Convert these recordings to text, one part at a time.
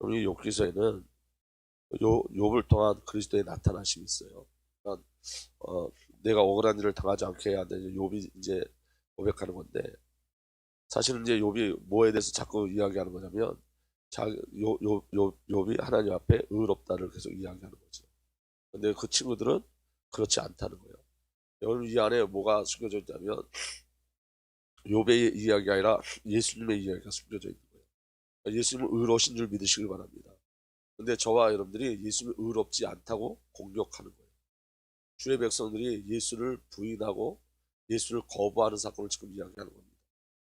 그럼 이 욥기서에는 요 욥을 통한 그리스도의 나타나심이 있어요. 그러니까 어, 내가 억울한 일을 당하지 않게 해야 되는 욥이 이제 고백하는 건데 사실은 이제 욥이 뭐에 대해서 자꾸 이야기하는 거냐면 욥이 하나님 앞에 의롭다를 계속 이야기하는 거죠. 근데 그 친구들은 그렇지 않다는 거예요. 여러분 이 안에 뭐가 숨겨져 있냐면 욥의 이야기가 아니라 예수님의 이야기가 숨겨져 있는 거 예수님은 의로우신 줄 믿으시길 바랍니다. 근데 저와 여러분들이 예수님이 의롭지 않다고 공격하는 거예요. 주의 백성들이 예수를 부인하고 예수를 거부하는 사건을 지금 이야기하는 겁니다.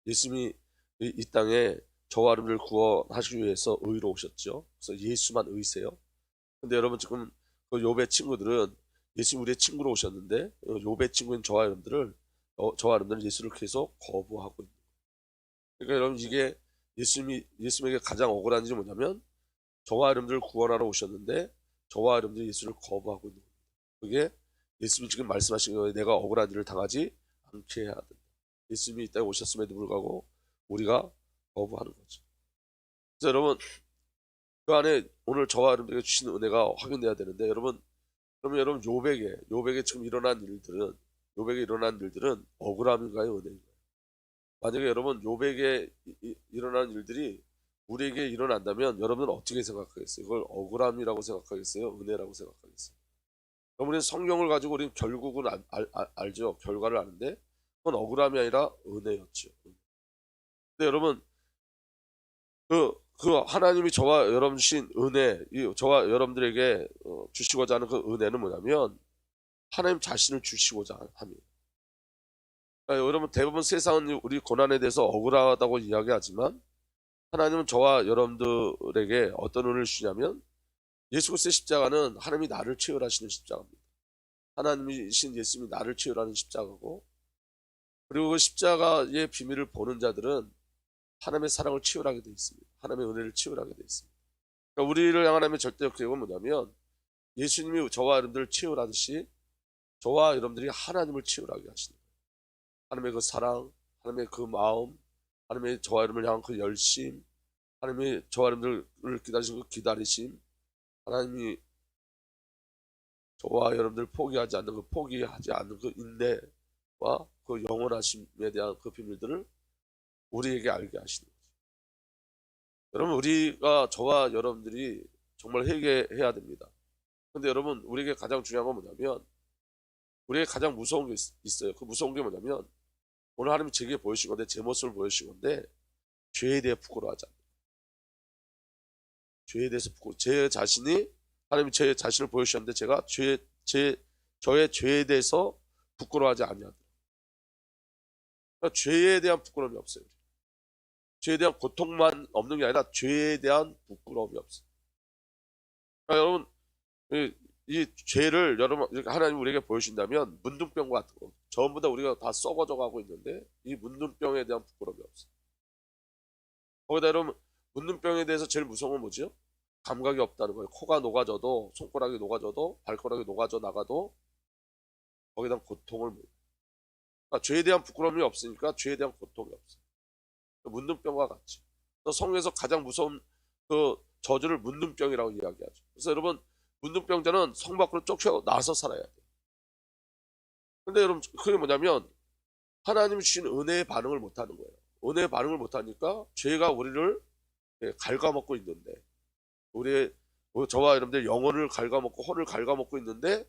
예수님이 이, 이 땅에 저와 여러분을 구원하시기 위해서 의로우셨죠. 그래서 예수만 의세요. 근데 여러분 지금 그 욥의 친구들은 예수님 우리의 친구로 오셨는데 어, 욥의 친구인 저와 여러분들을 어, 저와 여러분들은 예수를 계속 거부하고 있는 거예요. 그러니까 여러분 이게 예수님이 예수님에게 가장 억울한 일이 뭐냐면 저와 여러분들을 구원하러 오셨는데 저와 여러분들이 예수를 거부하고 있는 겁니다. 그게 예수님이 지금 말씀하신 거예요. 내가 억울한 일을 당하지 않게 해야 된다. 예수님이 이 땅에 오셨음에도 불구하고 우리가 거부하는 거죠. 그래서 여러분 그 안에 오늘 저와 여러분들에게 주신 은혜가 확인돼야 되는데 여러분 그러면 여러분 요백에 요백에 지금 일어난 일들은 요백에 일어난 일들은 억울함인가요 은혜인가요? 만약에 여러분 요백에 일어난 일들이 우리에게 일어난다면 여러분은 어떻게 생각하겠어요? 이걸 억울함이라고 생각하겠어요? 은혜라고 생각하겠어요? 그럼 우리는 성경을 가지고 우리는 결국은 알, 알, 알- 알죠. 결과를 아는데 그건 억울함이 아니라 은혜였죠. 근데 여러분 그, 그 하나님이 저와 여러분 주신 은혜, 이 저와 여러분들에게 어, 주시고자 하는 그 은혜는 뭐냐면 하나님 자신을 주시고자 합니다. 그러니까 여러분 대부분 세상은 우리 고난에 대해서 억울하다고 이야기하지만 하나님은 저와 여러분들에게 어떤 은혜를 주냐면 예수 그리스도의 십자가는 하나님이 나를 치유하시는 십자가입니다. 하나님이신 예수님이 나를 치유하는 십자가고 그리고 그 십자가의 비밀을 보는 자들은 하나님의 사랑을 치유하게 되어 있습니다. 하나님의 은혜를 치유하게 되어 있습니다. 그러니까 우리를 향한 하나님의 절대적 계획은 뭐냐면 예수님이 저와 여러분들을 치유하듯이 저와 여러분들이 하나님을 치유하게 하시는. 하나님의 그 사랑, 하나님의 그 마음, 하나님의 저와 여러분을 향한 그 열심, 하나님이 저와 여러분들을 기다리신 그 기다리심, 하나님이 저와 여러분들 포기하지 않는 그 포기하지 않는 그 인내와 그 영원하심에 대한 그 비밀들을 우리에게 알게 하시는 거죠. 여러분 우리가 저와 여러분들이 정말 회개해야 됩니다. 근데 여러분 우리에게 가장 중요한 건 뭐냐면 우리에게 가장 무서운 게 있- 있어요. 그 무서운 게 뭐냐면 오늘 하나님이 제게 보여주신 건데 제 모습을 보여주신 건데 죄에 대해 부끄러워하지 않는. 죄에 대해서 부끄러 제 자신이 하나님이 제 자신을 보여주셨는데 제가 죄, 제, 저의 죄에 대해서 부끄러워하지 아니하더라. 그러니까 죄에 대한 부끄러움이 없어요. 죄에 대한 고통만 없는 게 아니라 죄에 대한 부끄러움이 없어요. 그러니까 여러분 이, 이 죄를 여러분 하나님 우리에게 보여주신다면 문둥병 같은 거 전부 다 우리가 다 썩어져 가고 있는데 이 문둥병에 대한 부끄러움이 없어요. 거기다 여러분 문둥병에 대해서 제일 무서운 건 뭐죠? 감각이 없다는 거예요. 코가 녹아져도 손가락이 녹아져도 발가락이 녹아져 나가도 대한 고통을 못. 그러니까 죄에 대한 부끄러움이 없으니까 죄에 대한 고통이 없어요. 문둥병과 같이. 성경에서 가장 무서운 그 저주를 문둥병이라고 이야기하죠. 그래서 여러분 문둥병자는 성 밖으로 쫓겨 나서 살아야 돼요. 근데 여러분 그게 뭐냐면 하나님이 주신 은혜의 반응을 못하는 거예요. 은혜의 반응을 못하니까 죄가 우리를 예, 갉아먹고 있는데 우리의 뭐 저와 여러분들 영혼을 갉아먹고 혼을 갉아먹고 있는데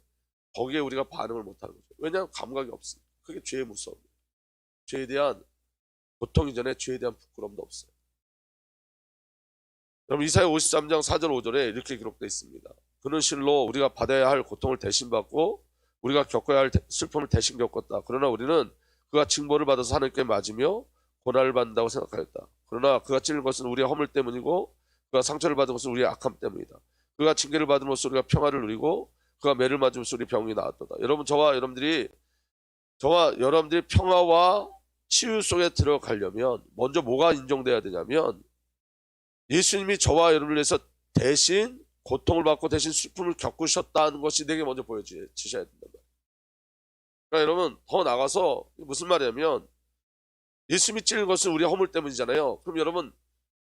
거기에 우리가 반응을 못하는 거죠. 왜냐하면 감각이 없으니까. 그게 죄의 무서움이에요. 죄에 대한 고통 이전에 죄에 대한 부끄러움도 없어요. 여러분 이사야 53장 4절 5절에 이렇게 기록되어 있습니다. 그는 실로 우리가 받아야 할 고통을 대신 받고 우리가 겪어야 할 대- 슬픔을 대신 겪었다. 그러나 우리는 그가 징벌을 받아서 하나님께 맞으며 고난을 받는다고 생각하였다. 그러나 그가 찔린 것은 우리의 허물 때문이고 그가 상처를 받은 것은 우리의 악함 때문이다. 그가 징계를 받음으로써 우리가 평화를 누리고 그가 매를 맞음으로써 우리 병이 나았도다. 여러분 저와 여러분들이 저와 여러분들이 평화와 치유 속에 들어가려면 먼저 뭐가 인정돼야 되냐면 예수님이 저와 여러분을 위해서 대신 고통을 받고 대신 슬픔을 겪으셨다는 것이 내게 먼저 보여지셔야 된다. 그러니까 여러분 더 나가서 무슨 말이냐면 예수님이 찔린 것은 우리의 허물 때문이잖아요. 그럼 여러분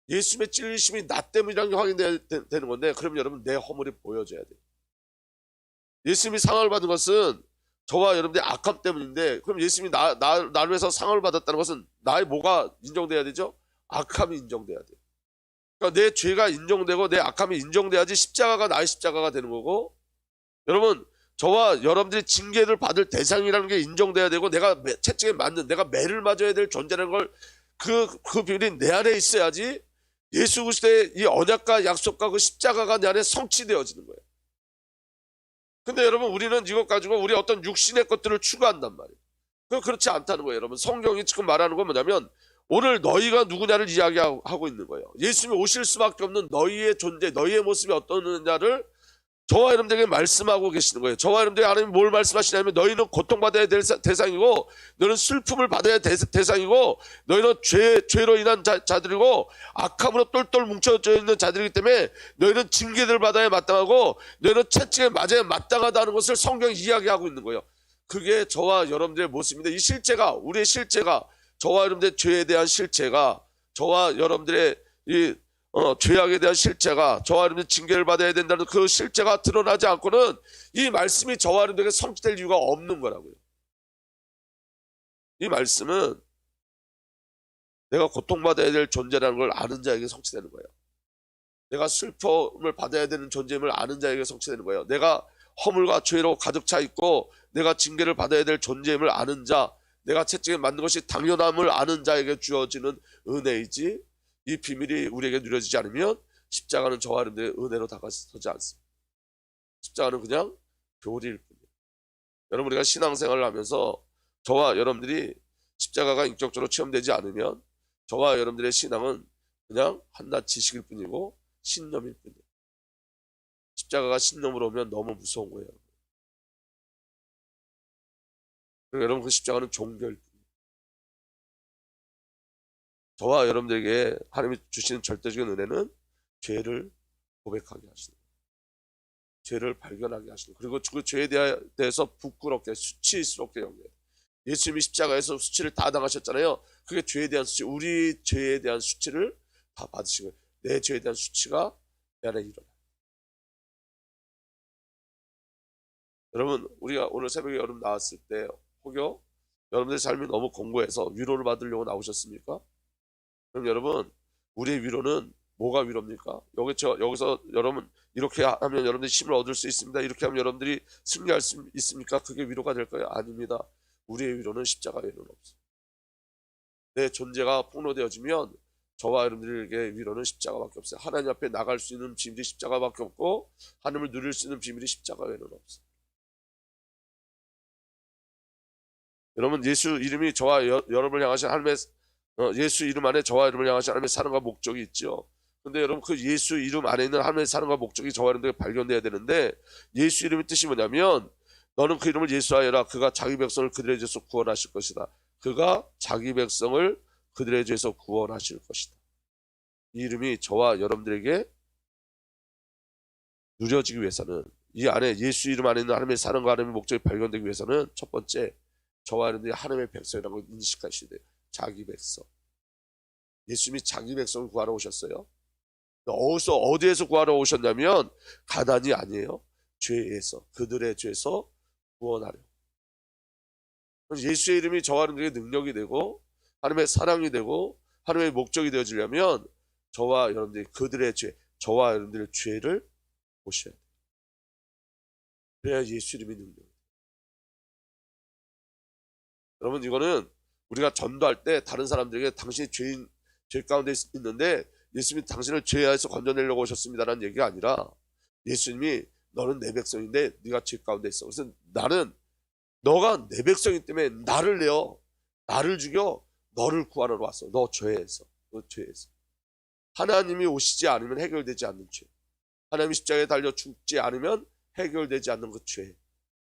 예수님의 찔리심이 나 때문이라는 게 확인되는 건데 그럼 여러분 내 허물이 보여져야 돼요. 예수님이 상을 받은 것은 저와 여러분들의 악함 때문인데 그럼 예수님이 나, 나, 나를 위해서 상을 받았다는 것은 나의 뭐가 인정돼야 되죠? 악함이 인정돼야 돼요. 그러니까 내 죄가 인정되고 내 악함이 인정돼야지 십자가가 나의 십자가가 되는 거고 여러분 저와 여러분들이 징계를 받을 대상이라는 게 인정돼야 되고 내가 매- 채찍에 맞는 내가 매를 맞아야 될 존재라는 걸 그, 그 비밀이 내 안에 있어야지 예수 그리스도의 이 언약과 약속과 그 십자가가 내 안에 성취되어지는 거예요. 근데 여러분 우리는 이것 가지고 우리 어떤 육신의 것들을 추구한단 말이에요. 그 그렇지 않다는 거예요, 여러분. 성경이 지금 말하는 건 뭐냐면 오늘 너희가 누구냐를 이야기하고 있는 거예요. 예수님이 오실 수밖에 없는 너희의 존재, 너희의 모습이 어떠느냐를 저와 여러분들에게 말씀하고 계시는 거예요. 저와 여러분들에게 하나님 뭘 말씀하시냐면 너희는 고통받아야 될 사- 대상이고 너희는 슬픔을 받아야 될 대상이고 너희는 죄, 죄로 인한 자, 자들이고 악함으로 똘똘 뭉쳐져 있는 자들이기 때문에 너희는 징계를 받아야 마땅하고 너희는 채찍에 맞아야 마땅하다는 것을 성경이 이야기하고 있는 거예요. 그게 저와 여러분들의 모습인데 이 실제가 우리의 실제가 저와 여러분들의 죄에 대한 실체가 저와 여러분들의 이 어, 죄악에 대한 실체가 저와 여러분들 징계를 받아야 된다는 그 실체가 드러나지 않고는 이 말씀이 저와 여러분들에게 성취될 이유가 없는 거라고요. 이 말씀은 내가 고통받아야 될 존재라는 걸 아는 자에게 성취되는 거예요. 내가 슬픔을 받아야 되는 존재임을 아는 자에게 성취되는 거예요. 내가 허물과 죄로 가득 차 있고 내가 징계를 받아야 될 존재임을 아는 자, 내가 채찍에 맞는 것이 당연함을 아는 자에게 주어지는 은혜이지 이 비밀이 우리에게 누려지지 않으면 십자가는 저와 여러분들의 은혜로 다가서지 않습니다. 십자가는 그냥 교리일 뿐이에요. 여러분 우리가 신앙생활을 하면서 저와 여러분들이 십자가가 인격적으로 체험되지 않으면 저와 여러분들의 신앙은 그냥 한낱 지식일 뿐이고 신념일 뿐이에요. 십자가가 신념으로 오면 너무 무서운 거예요. 여러분 그 십자가는 뿐이에요. 저와 여러분들에게 하나님이 주시는 절대적인 은혜는 죄를 고백하게 하시는. 죄를 발견하게 하시는. 그리고 그 죄에 대해서 부끄럽게 수치스럽게 여겨요. 예수님이 십자가에서 수치를 다 당하셨잖아요. 그게 죄에 대한 수치, 우리 죄에 대한 수치를 다 거예요. 내 죄에 대한 수치가 내 안에 일어나요. 여러분, 우리가 오늘 새벽에 여러분 나왔을 때 혹여 여러분들의 삶이 너무 공고해서 위로를 받으려고 나오셨습니까? 그럼 여러분, 우리의 위로는 뭐가 위로입니까? 여기 저 여기서 여러분 이렇게 하면 여러분들이 힘을 얻을 수 있습니다. 이렇게 하면 여러분들이 승리할 수 있습니까? 그게 위로가 될까요? 아닙니다. 우리의 위로는 십자가 외에는 없어요. 내 존재가 폭로되어지면 저와 여러분들에게 위로는 십자가밖에 없어요. 하나님 앞에 나갈 수 있는 비밀이 십자가밖에 없고 하나님을 누릴 수 있는 비밀이 십자가 외에는 없어요. 여러분 예수 이름이 저와 여, 여러분을 향하신 하나님의 어, 예수 이름 안에 저와 여러분을 향하신 하나님의 사랑과 목적이 있죠. 근데 여러분 그 예수 이름 안에 있는 하나님의 사랑과 목적이 저와 여러분들에게 발견돼야 되는데 예수 이름의 뜻이 뭐냐면 너는 그 이름을 예수하여라 그가 자기 백성을 그들의 죄에서 구원하실 것이다. 그가 자기 백성을 그들의 죄에서 구원하실 것이다. 이 이름이 저와 여러분들에게 누려지기 위해서는 이 안에 예수 이름 안에 있는 하나님의 사랑과 하나님의 목적이 발견되기 위해서는 첫 번째 저와 여러분들이 하나님의 백성이라고 돼요. 자기 백성. 예수님이 자기 백성을 구하러 오셨어요. 어디서 어디에서 구하러 오셨냐면 가난이 아니에요. 죄에서 그들의 죄에서 구원하려. 예수의 이름이 저와 여러분들에게 능력이 되고 하나님의 사랑이 되고 하나님의 목적이 되어지려면 저와 여러분들이 그들의 죄, 저와 여러분들의 죄를 보셔야 돼요. 그래야 예수 이름이 능력. 여러분 이거는 우리가 전도할 때 다른 사람들에게 당신이 죄인 죄 가운데 있- 있는데 예수님이 당신을 죄에서 건져내려고 오셨습니다라는 얘기가 아니라 예수님이 너는 내 백성인데 네가 죄 가운데 있어. 그래서 나는 너가 내 백성이기 때문에 나를 내어 나를 죽여 너를 구하러 왔어. 너 죄에서 너 죄에서 하나님이 오시지 않으면 해결되지 않는 죄. 하나님이 십자가에 달려 죽지 않으면 해결되지 않는 그 죄.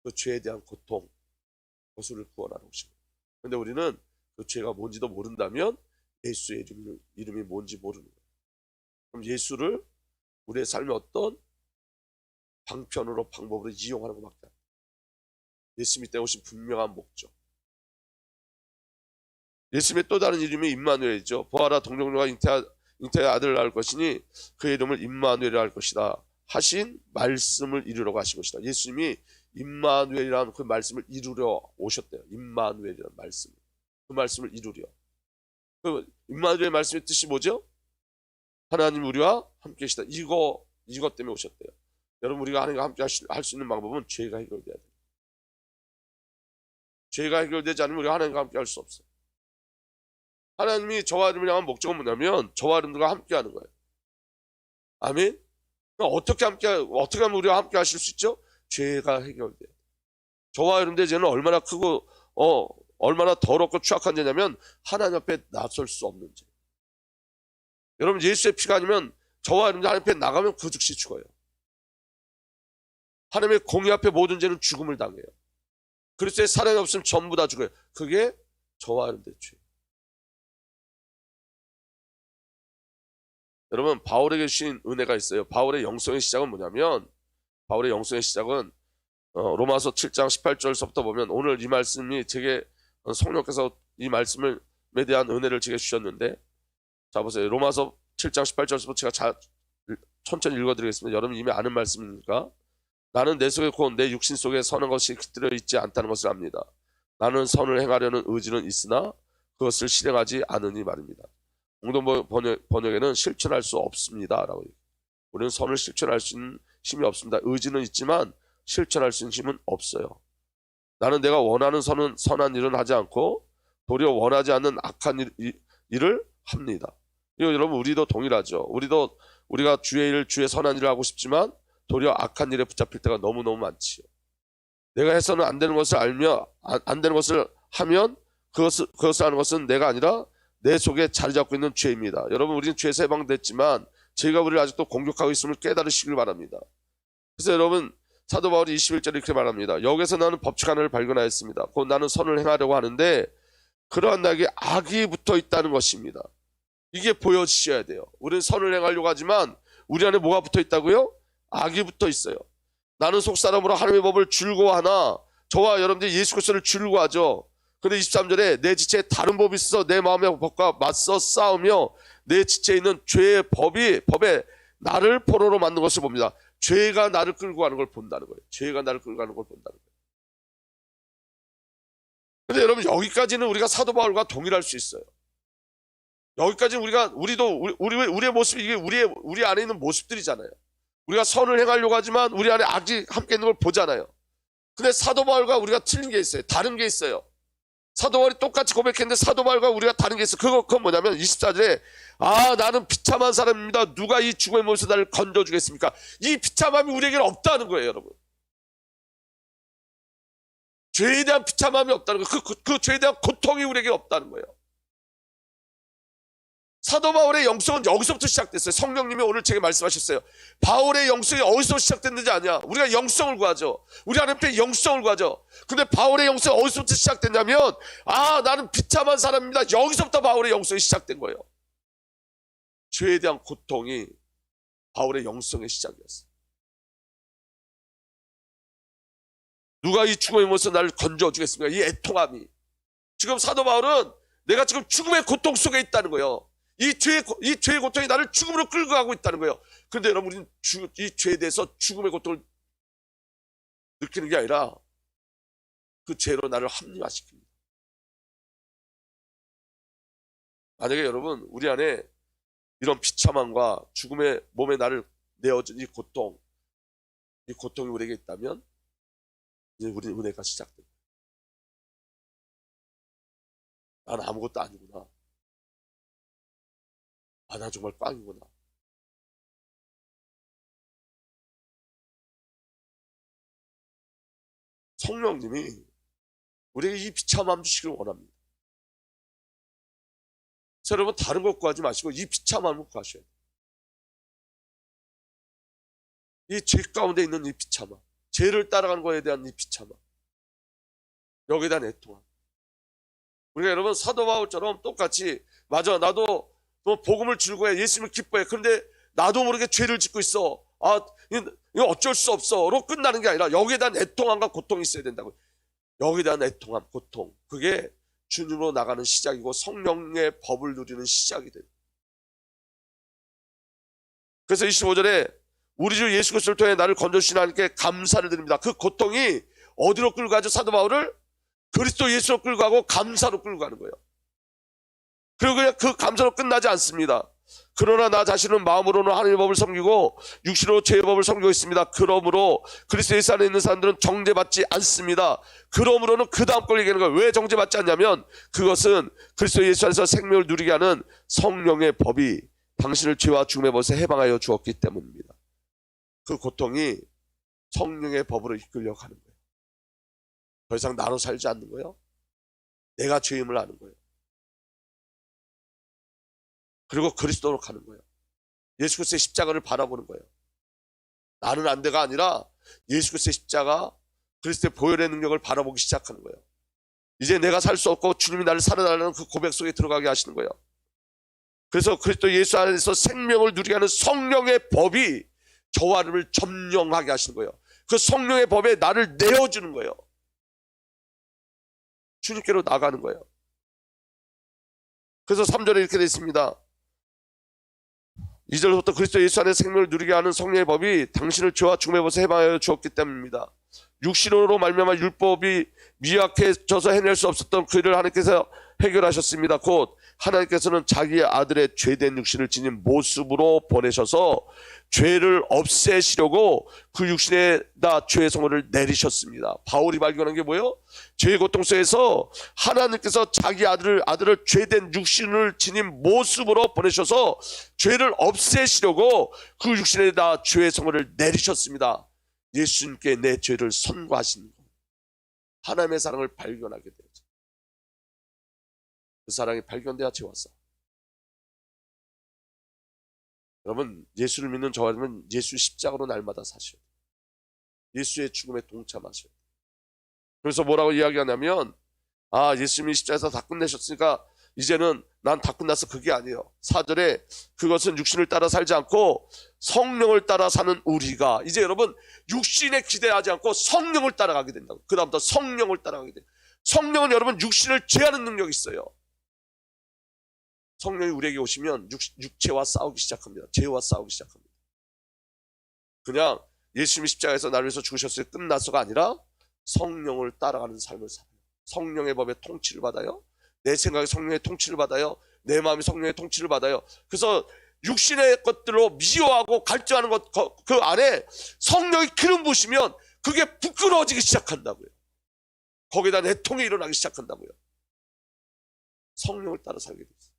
그 죄에 대한 고통. 그것을 구원하러 오신 거예요. 근데 우리는 그 죄가 뭔지도 모른다면 예수의 이름이, 이름이 뭔지 모르는 거예요. 그럼 예수를 우리의 삶의 어떤 방편으로 방법으로 이용하는 것밖에 안 돼요. 예수님이 때오신 분명한 목적. 예수님의 또 다른 이름이 임마누엘이죠. 보아라 동정녀가 잉태의 아들을 낳을 것이니 그 이름을 임마누엘이라 할 것이다. 하신 말씀을 이루려고 하신 것이다. 예수님이 임마누엘이라는 그 말씀을 이루려 오셨대요. 임마누엘이라는 말씀. 그 말씀을 이루려. 그 임마누엘 말씀의 뜻이 뭐죠? 하나님 우리와 함께 계시다. 이거 이것 때문에 오셨대요. 여러분 우리가 하나님과 함께 할 수 있는 방법은 죄가 해결돼야 돼요. 죄가 해결되지 않으면 우리가 하나님과 함께 할 수 없어요. 하나님이 저와 여러분을 향한 목적은 뭐냐면 저와 여러분들과 함께 하는 거예요. 아멘. 그럼 어떻게 함께 어떻게 하면 우리와 함께 하실 수 있죠? 죄가 해결돼요. 저와 여러분들의 죄는 얼마나 크고 어 얼마나 더럽고 추악한 죄냐면 하나님 앞에 나설 수 없는 죄. 여러분 예수의 피가 아니면 저와 여러분들 하나님 앞에 나가면 그 즉시 죽어요. 하나님의 공의 앞에 모든 죄는 죽음을 당해요. 그리스도의 사랑이 없으면 전부 다 죽어요. 그게 저와 여러분들의 죄. 여러분 바울에게 주신 은혜가 있어요. 바울의 영성의 시작은 뭐냐면 바울의 영성의 시작은 어, 로마서 7장 18절서부터 보면 오늘 이 말씀이 제게 어, 성령께서 이 말씀을 에 대한 은혜를 제게 주셨는데 자 보세요. 로마서 7장 18절서부터 제가 자, 천천히 읽어드리겠습니다. 여러분 이미 아는 말씀이니까 나는 내 속에 곧 내 육신 속에 서는 것이 깃들어 있지 않다는 것을 압니다. 나는 선을 행하려는 의지는 있으나 그것을 실행하지 않으니 말입니다. 공동 번역, 번역에는 실천할 수 없습니다라고. 우리는 선을 실천할 수 있는 힘이 없습니다. 의지는 있지만 실천할 수 있는 힘은 없어요. 나는 내가 원하는 선은 선한 일은 하지 않고 도리어 원하지 않는 악한 일, 일을 합니다. 이거 여러분 우리도 동일하죠. 우리도 우리가 주의 일, 주의 선한 일을 하고 싶지만 도리어 악한 일에 붙잡힐 때가 너무너무 많지요. 내가 해서는 안 되는 것을 알며 안, 안 되는 것을 하면 그것을, 그것을 하는 것은 내가 아니라 내 속에 자리 잡고 있는 죄입니다. 여러분 우리는 죄에서 해방됐지만 죄가 우리를 아직도 공격하고 있음을 깨달으시길 바랍니다. 그래서 여러분 사도 바울이 21절에 이렇게 말합니다. 여기서 나는 법칙 하나를 발견하였습니다. 곧 나는 선을 행하려고 하는데 그러한 나에게 악이 붙어 있다는 것입니다. 이게 보여지셔야 돼요. 우리는 선을 행하려고 하지만 우리 안에 뭐가 붙어 있다고요? 악이 붙어 있어요. 나는 속사람으로 하나님의 법을 줄고하나 저와 여러분들이 예수 그리스도를 줄고하죠. 근데 23절에 내 지체에 다른 법이 있어 내 마음의 법과 맞서 싸우며 내 지체에 있는 죄의 법이 법에 나를 포로로 만든 것을 봅니다. 죄가 나를 끌고 가는 걸 본다는 거예요. 죄가 나를 끌고 가는 걸 본다는 거예요. 근데 여러분 여기까지는 우리가 사도 바울과 동일할 수 있어요. 여기까지는 우리가 우리도 우리 우리 우리의 모습 이게 우리의 우리 안에 있는 모습들이잖아요. 우리가 선을 행하려고 하지만 우리 안에 악이 함께 있는 걸 보잖아요. 근데 사도 바울과 우리가 틀린 게 있어요. 다른 게 있어요. 사도 바울이 똑같이 고백했는데 사도 바울과 우리가 다른 게 있어. 그거 그건 뭐냐면 24절에 아 나는 비참한 사람입니다. 누가 이 죽음의 몸에서 나를 건져주겠습니까? 이 비참함이 우리에게는 없다는 거예요, 여러분. 죄에 대한 비참함이 없다는 거예요. 그, 그, 그 죄에 대한 고통이 우리에게 없다는 거예요. 사도 바울의 영성은 여기서부터 시작됐어요. 성령님이 오늘 제게 말씀하셨어요. 바울의 영성이 어디서 시작됐는지 아냐? 우리가 영성을 구하죠. 우리 하나님께 영성을 구하죠. 근데 바울의 영성이 어디서부터 시작됐냐면 아 나는 비참한 사람입니다. 여기서부터 바울의 영성이 시작된 거예요. 죄에 대한 고통이 바울의 영성의 시작이었어요. 누가 이 죽음의 몸에서 나를 건져주겠습니까? 이 애통함이. 지금 사도 바울은 내가 지금 죽음의 고통 속에 있다는 거예요. 이 죄의, 이 죄의 고통이 나를 죽음으로 끌고 가고 있다는 거예요. 그런데 여러분, 우리는 주, 이 죄에 대해서 죽음의 고통을 느끼는 게 아니라 그 죄로 나를 합리화시킵니다. 만약에 여러분, 우리 안에 이런 비참함과 죽음의 몸에 나를 내어준 이 고통, 이 고통이 우리에게 있다면, 이제 우리 은혜가 시작됩니다. 나는 아무것도 아니구나. 아, 나 정말 빵이구나. 성령님이 우리에게 이 비참함 주시길 원합니다. 여러분 다른 것 구하지 마시고 이 비참함을 구하셔야 돼요. 이 죄 가운데 있는 이 비참함, 죄를 따라가는 것에 대한 이 비참함, 여기에 대한 애통함. 우리가 여러분 사도 바울처럼 똑같이 맞아 나도 너 복음을 즐거워해 예수님을 기뻐해 그런데 나도 모르게 죄를 짓고 있어 아 이거 어쩔 수 없어로 끝나는 게 아니라 여기에 대한 애통함과 고통이 있어야 된다고 여기에 대한 애통함 고통 그게 주님으로 나가는 시작이고 성령의 법을 누리는 시작이 돼요 그래서 25절에 우리 주 예수 그리스도를 통해 나를 건져주신 하나님께 감사를 드립니다. 그 고통이 어디로 끌고 가죠? 사도 바울을 그리스도 예수로 끌고 가고 감사로 끌고 가는 거예요. 그리고 그냥 그 감사로 끝나지 않습니다. 그러나 나 자신은 마음으로는 하나님의 법을 섬기고 육신으로 죄의 법을 섬기고 있습니다. 그러므로 그리스도 예수 안에 있는 사람들은 정죄받지 않습니다. 그러므로는 그 다음 걸 얘기하는 거예요. 왜 정죄받지 않냐면 그것은 그리스도 예수 안에서 생명을 누리게 하는 성령의 법이 당신을 죄와 죽음의 법에서 해방하여 주었기 때문입니다. 그 고통이 성령의 법으로 이끌려 가는 거예요. 더 이상 나로 살지 않는 거예요. 내가 죄임을 아는 거예요. 그리고 그리스도로 가는 거예요. 예수 그리스도의 십자가를 바라보는 거예요. 나는 안 돼가 아니라 예수 그리스도의 십자가 그리스도의 보혈의 능력을 바라보기 시작하는 거예요. 이제 내가 살 수 없고 주님이 나를 살아달라는 그 고백 속에 들어가게 하시는 거예요. 그래서 그리스도 예수 안에서 생명을 누리게 하는 성령의 법이 저와 를 점령하게 하시는 거예요. 그 성령의 법에 나를 내어주는 거예요. 주님께로 나가는 거예요. 그래서 3절에 이렇게 되어 있습니다. 2절부터 그리스도 예수 안에 생명을 누리게 하는 성령의 법이 당신을 죄와 죽음의 법에서 해방하여 주었기 때문입니다. 육신으로 말미암아 율법이 미약해져서 해낼 수 없었던 그 일을 하나님께서 해결하셨습니다. 곧 하나님께서는 자기 아들의 죄된 육신을 지닌 모습으로 보내셔서 죄를 없애시려고 그 육신에다 죄의 성호를 내리셨습니다. 바울이 발견한 게 뭐예요? 죄의 고통 속에서 하나님께서 자기 아들을 아들을 죄된 육신을 지닌 모습으로 보내셔서 죄를 없애시려고 그 육신에다 죄의 성호를 내리셨습니다. 예수님께 내 죄를 선고하신 것. 하나님의 사랑을 발견하게 되죠. 그 사랑이 죄와 싸. 여러분 예수를 믿는 저라면 예수 십자가로 날마다 돼요. 예수의 죽음에 동참하셔야 돼요. 그래서 뭐라고 이야기하냐면 아 예수님이 십자가에서 다 끝내셨으니까 이제는 난 다 끝났어 그게 아니에요. 4절에 그것은 육신을 따라 살지 않고 성령을 따라 사는 우리가 이제 여러분 육신에 기대하지 않고 성령을 따라가게 된다고. 그 다음부터 성령을 따라가게 돼. 성령은 여러분 육신을 제하는 능력이 있어요. 성령이 우리에게 오시면 육, 육체와 싸우기 시작합니다. 죄와 싸우기 시작합니다. 그냥 예수님이 십자가에서 나를 위해서 죽으셨을 때 끝났어가 아니라 성령을 따라가는 삶을 살아요. 성령의 법에 통치를 받아요. 내 생각이 성령의 통치를 받아요. 내 마음이 성령의 통치를 받아요. 그래서 육신의 것들로 미워하고 갈증하는 것 그 안에 성령이 기름 부시면 그게 부끄러워지기 시작한다고요. 거기다 내통이 일어나기 시작한다고요. 성령을 따라 살게 됐어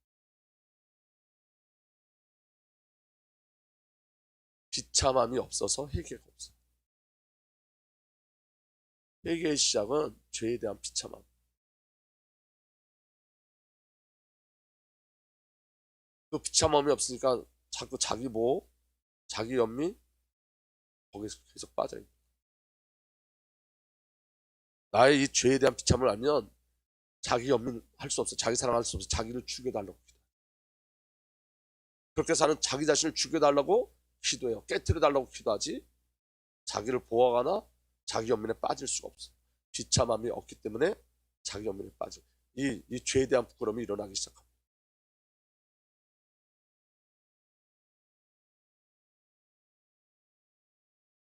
비참함이 없어서 회개가 없어요. 회개의 시작은 죄에 대한 비참함. 그 비참함이 없으니까 자꾸 자기 보호, 자기 연민 거기서 계속 빠져요. 나의 이 죄에 대한 비참을 알면 자기 연민 할 수 없어, 자기 사랑할 수 없어, 자기를 죽여달라고. 그렇게 사는 자기 자신을 죽여달라고 기도해요. 깨뜨려 달라고 기도하지 자기를 보호하거나 자기 연민에 빠질 수가 없어. 비참함이 없기 때문에 자기 연민에 빠져. 이, 이 죄에 대한 부끄러움이 일어나기 시작합니다.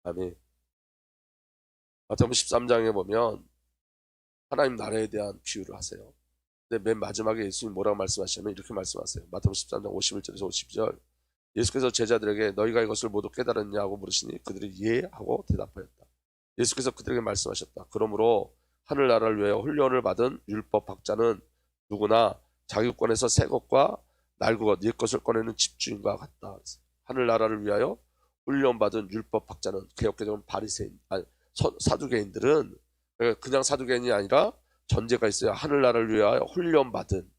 아멘. 마태복음 13장에 보면 하나님 나라에 대한 비유를 하세요. 근데 맨 마지막에 예수님 뭐라고 말씀하시냐면 이렇게 말씀하세요. 마태복음 13장 51절에서 52절. 예수께서 제자들에게 너희가 이것을 모두 깨달았냐고 물으시니 그들이 예 하고 대답하였다. 예수께서 그들에게 말씀하셨다. 그러므로 하늘나라를 위하여 훈련을 받은 율법 학자는 누구나 자기 권에서 새 것과 낡은 것, 옛 것을 꺼내는 집주인과 같다. 하늘나라를 위하여 훈련받은 율법 학자는 개혁개정은 바리새인, 아니, 사두개인들은 그냥 사두개인이 아니라 전제가 있어요. 하늘나라를 위하여 훈련받은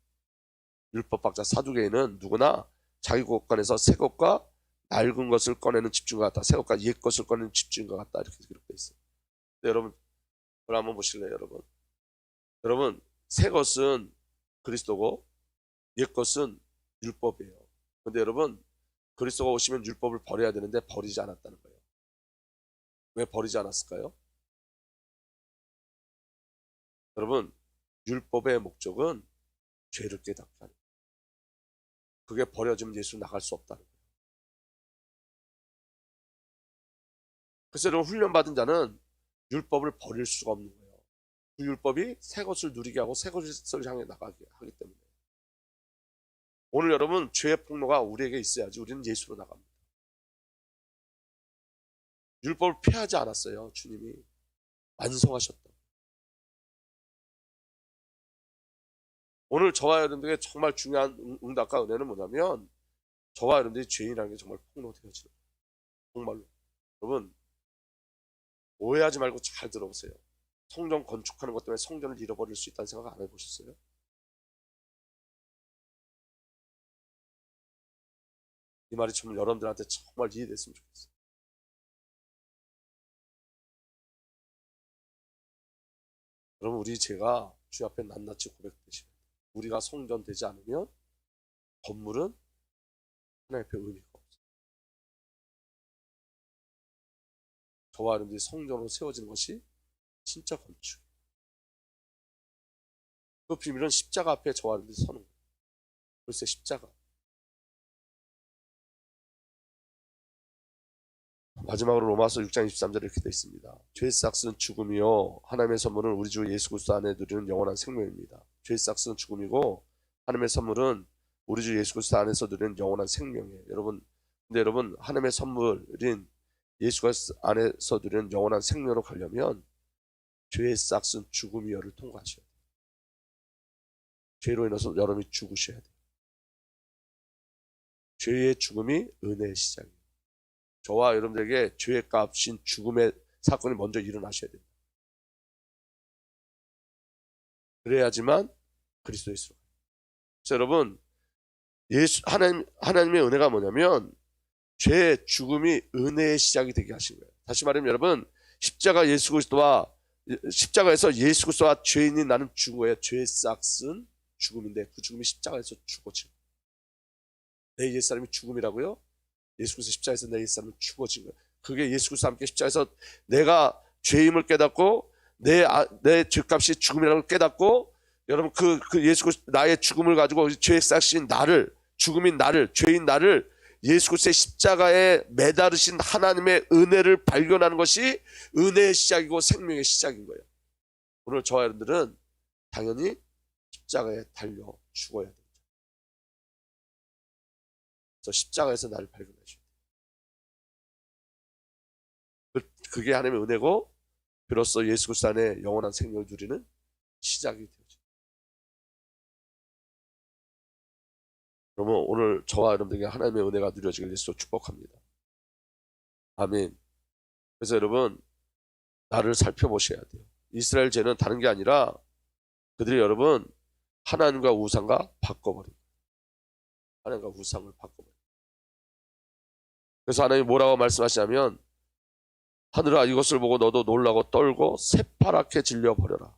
율법 학자 사두개인은 누구나 자기 곳간에서 새 것과 낡은 것을 꺼내는 집중과 같다. 새 것과 옛 것을 꺼내는 집중과 같다. 이렇게 기록되어 있어요. 네, 여러분, 그걸 한번 보실래요, 여러분? 여러분, 새 것은 그리스도고 옛 것은 율법이에요. 근데 여러분, 그리스도가 오시면 율법을 버려야 되는데 버리지 않았다는 거예요. 왜 버리지 않았을까요? 여러분, 율법의 목적은 죄를 깨닫게 하는. 그게 버려지면 예수 나갈 수 없다는 거예요. 그래서 여러분 훈련받은 자는 율법을 버릴 수가 없는 거예요. 그 율법이 새 것을 누리게 하고 새 것을 향해 나가게 하기 때문에. 오늘 여러분 죄의 폭로가 우리에게 있어야지 우리는 예수로 나갑니다. 율법을 폐하지 않았어요. 주님이 완성하셨다. 오늘 저와 여러분들에게 정말 중요한 응- 응답과 은혜는 뭐냐면 저와 여러분들이 죄인이라는 게 정말 폭로되어지는 거예요. 정말로. 여러분 오해하지 말고 잘 들어보세요. 성전 건축하는 것 때문에 성전을 잃어버릴 수 있다는 생각 안 해보셨어요? 이 말이 정말 여러분들한테 정말 이해됐으면 좋겠어요. 여러분 우리 죄가 주 앞에 낱낱이 고백되시면 우리가 성전 되지 않으면 건물은 하나님 앞에 의미가 없어요. 저와 여러분들이 성전으로 세워지는 것이 진짜 건축. 그 비밀은 십자가 앞에 저와 여러분들이 서는 거예요. 글쎄 십자가. 마지막으로 로마서 6장 23절에 이렇게 되어 있습니다. 죄의 싹스는 죽음이요 하나님의 선물은 우리 주 예수 그리스도 안에 누리는 영원한 생명입니다. 죄의 싹스는 죽음이고 하나님의 선물은 우리 주 예수 그리스도 안에서 누리는 영원한 생명이에요. 여러분 근데 여러분 하나님의 선물인 예수 그리스도 안에서 누리는 영원한 생명으로 가려면 죄의 싹스는 죽음이요를 통과하셔야 돼요. 죄로 인해서 여러분이 죽으셔야 돼요. 죄의 죽음이 은혜의 시작이에요. 저와 여러분들에게 죄의 값인 죽음의 사건이 먼저 일어나셔야 됩니다. 그래야지만 그리스도 예수로. 그래서 여러분, 예수, 하나님, 하나님의 은혜가 뭐냐면, 죄의 죽음이 은혜의 시작이 되게 하신 거예요. 다시 말하면 여러분, 십자가 예수 그리스도와, 십자가에서 예수 그리스도와 죄인이 나는 죽은 거예요. 죄의 싹은 죽음인데, 그 죽음이 십자가에서 죽어진 거예요. 내 옛사람이 죽음이라고요? 예수 그리스도 십자가에서 내 옛사람은 죽어진 거예요. 그게 예수 그리스도 함께 십자가에서 내가 죄임을 깨닫고 내, 아, 내 죄값이 죽음이라는 걸 깨닫고 여러분 그, 그 예수 그리스도 나의 죽음을 가지고 죄의 싹신 나를 죽음인 나를 죄인 나를 예수 그리스도의 십자가에 매달으신 하나님의 은혜를 발견하는 것이 은혜의 시작이고 생명의 시작인 거예요. 오늘 저와 여러분들은 당연히 십자가에 달려 죽어야 됩니다. 그래서 십자가에서 나를 돼요. 그- 그게 하나님의 은혜고 비로소 예수 그리스도 안에 영원한 생명을 누리는 시작이 되죠. 그러면 오늘 저와 여러분들에게 하나님의 은혜가 누려지길 예수 축복합니다. 아멘. 그래서 여러분 나를 살펴보셔야 돼요. 이스라엘 죄는 다른 게 아니라 그들이 여러분 하나님과 우상과 바꿔버린 하나님과 우상을 바꿔버린 그래서 하나님이 뭐라고 말씀하시냐면 하늘아 이것을 보고 너도 놀라고 떨고 새파랗게 질려 버려라.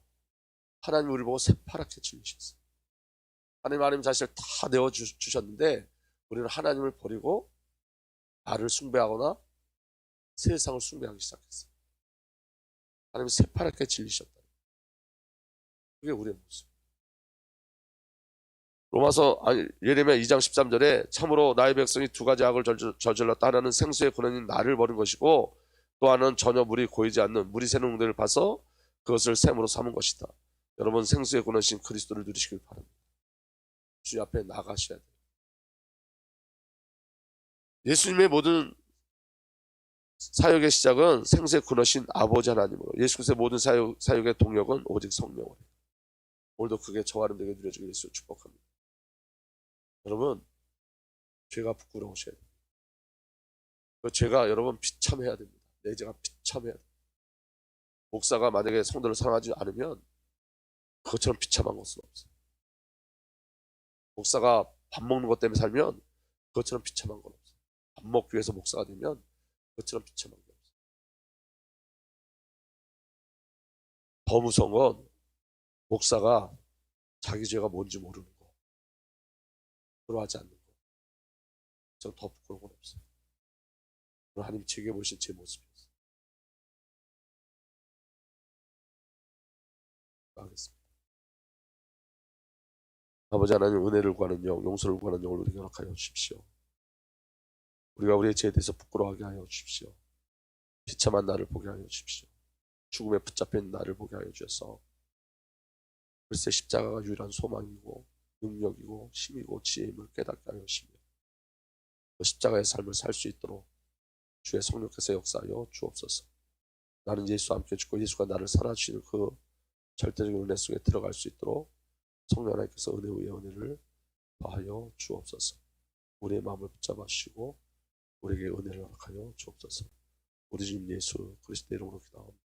하나님 우리 보고 새파랗게 질리셨어요. 하나님 하나님 자신을 다 내어 주셨는데 우리는 하나님을 버리고 나를 숭배하거나 세상을 숭배하기 시작했어요. 하나님이 새파랗게 질리셨다. 그게 우리의 모습. 로마서 아니 예레미야 2장 13절에 참으로 나의 백성이 두 가지 악을 저질- 저질렀다 하나는 생수의 근원인 나를 버린 것이고 또 하나는 전혀 물이 고이지 않는 물이 새는 응대를 봐서 그것을 샘으로 삼은 것이다. 여러분 생수의 근원이신 그리스도를 누리시길 바랍니다. 주 앞에 나가셔야 돼요. 예수님의 모든 사역의 시작은 생수의 근원이신 아버지 하나님으로 예수 그리스도의 모든 사역, 사역의 동력은 오직 성령으로 오늘도 그게 저와 여러분에게 누려지길 예수 축복합니다. 여러분 죄가 부끄러우셔야 돼요. 그 죄가 여러분 비참해야 됩니다. 내 죄가 비참해야. 목사가 만약에 성도를 사랑하지 않으면 그것처럼 비참한 것은 없어요. 목사가 밥 먹는 것 때문에 살면 그것처럼 비참한 건 없어요. 밥 먹기 위해서 목사가 되면 그것처럼 비참한 게 없어요. 더 무서운 건 목사가 자기 죄가 뭔지 모르는 거. 부끄러워하지 않는 거. 전 더 부끄러운 건 없어요. 하나님 제게 보신 제 모습 하겠습니다. 아버지 하나님 은혜를 구하는 영, 용서를 구하는 영을 우리에게 허락하여 주십시오. 우리가 우리의 죄에 대해서 부끄러워하게 하여 주십시오. 비참한 나를 보게 하여 주십시오. 죽음에 붙잡힌 나를 보게 하여 주셔서 글쎄 십자가가 유일한 소망이고 능력이고 힘이고 지혜임을 깨닫게 하여 주시며 그 십자가의 삶을 살 수 있도록 주의 성령께서 역사하여 주옵소서. 나는 예수와 함께 죽고 예수가 나를 살아주시는 그 절대적인 은혜 속에 들어갈 수 있도록 성령 하나님께서 은혜 위에 은혜를 더하여 주옵소서. 우리의 마음을 붙잡아 주시고 우리에게 은혜를 허락하여 주옵소서. 우리 주님 예수 그리스도 이름으로 기도합니다.